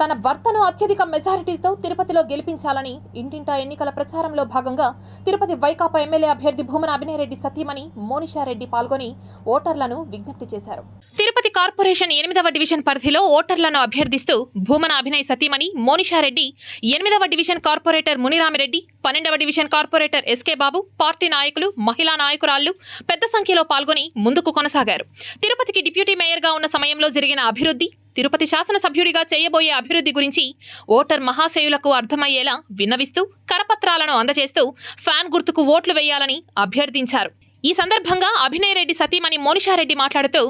తన భర్తను అత్యధిక మెజారిటీతో తిరుపతిలో గెలిపించాలని ఇంటింటా ఎన్నికల ప్రచారంలో భాగంగా తిరుపతి వైకాపా ఎమ్మెల్యే అభ్యర్థి భూమన అభినయరెడ్డి సతీమణి మోనిషారెడ్డి పాల్గొని ఓటర్లను విజ్ఞప్తి చేశారు. తిరుపతి కార్పొరేషన్ ఎనిమిదవ డివిజన్ పరిధిలో ఓటర్లను అభ్యర్థిస్తూ భూమన అభినయ్ సతీమణి మోనిషారెడ్డి ఎనిమిదవ డివిజన్ కార్పొరేటర్ మునిరామిరెడ్డి పన్నెండవ division corporator SK Babu party నాయకులు మహిళా నాయకురాళ్ళు పెద్ద సంఖ్యలో పాల్గొని ముందుకు కొనసాగారు. తిరుపతికి డిప్యూటీ మేయర్గా ఉన్న సమయంలో జరిగిన అభివృద్ధి తిరుపతి శాసనసభ్యుడిగా చేయబోయే అభివృద్ధి గురించి ఓటర్ మహాశయులకు అర్థమయ్యేలా విన్నవిస్తూ కరపత్రాలను అందజేస్తూ ఫ్యాన్ గుర్తుకు ఓట్లు వేయాలని అభ్యర్థించారు. ఈ సందర్భంగా అభినయ్ రెడ్డి సతీమణి మోనిషారెడ్డి మాట్లాడుతూ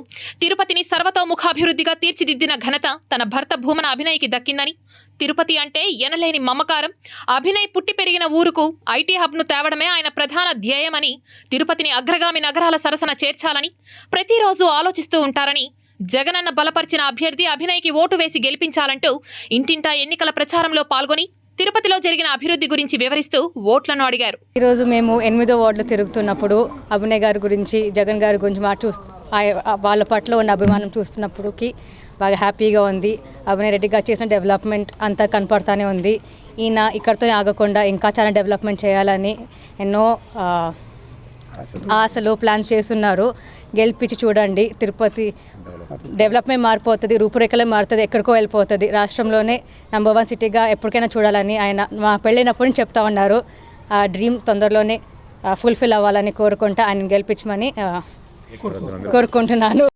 తిరుపతిని సర్వతోముఖాభివృద్ధిగా తీర్చిదిద్దిన ఘనత తన భర్త భూమన అభినయ్కి దక్కిందని తిరుపతి అంటే ఎనలేని మమకారం అభినయ్ పుట్టి పెరిగిన ఊరుకు ఐటీ హబ్ను తేవడమే ఆయన ప్రధాన ధ్యేయమని తిరుపతిని అగ్రగామి నగరాల సరసన చేర్చాలని ప్రతిరోజు ఆలోచిస్తూ ఉంటారని జగనన్న బలపరిచిన అభ్యర్థి అభినయ్కి ఓటు వేసి గెలిపించాలంటూ ఇంటింటా ఎన్నికల ప్రచారంలో పాల్గొని తిరుపతిలో జరిగిన అభివృద్ధి గురించి వివరిస్తూ ఓట్లను అడిగారు. ఈరోజు మేము ఎనిమిదో వార్డులో తిరుగుతున్నప్పుడు అభినయ్ గారి గురించి జగన్ గారి గురించి మా చూస్తూ వాళ్ళ పట్ల ఉన్న అభిమానం చూస్తున్నప్పటికి బాగా హ్యాపీగా ఉంది. అభినయ్ రెడ్డి గారు చేసిన డెవలప్మెంట్ అంతా కనపడతానే ఉంది. ఈయన ఇక్కడితోనే ఆగకుండా ఇంకా చాలా డెవలప్మెంట్ చేయాలని ఎన్నో ఆశలు ప్లాన్స్ చేస్తున్నారు. గెలిపించి చూడండి తిరుపతి డెవలప్మెంట్ మారిపోతుంది రూపురేఖలే మారుతుంది ఎక్కడికో వెళ్ళిపోతుంది. రాష్ట్రంలోనే నెంబర్ వన్ సిటీగా ఎప్పటికైనా చూడాలని ఆయన మా పెళ్ళైనప్పుడు నుంచి చెప్తా ఉన్నారు. ఆ డ్రీమ్ తొందరలోనే ఫుల్ఫిల్ అవ్వాలని కోరుకుంటా ఆయన గెలిపించమని కోరుకుంటున్నాను.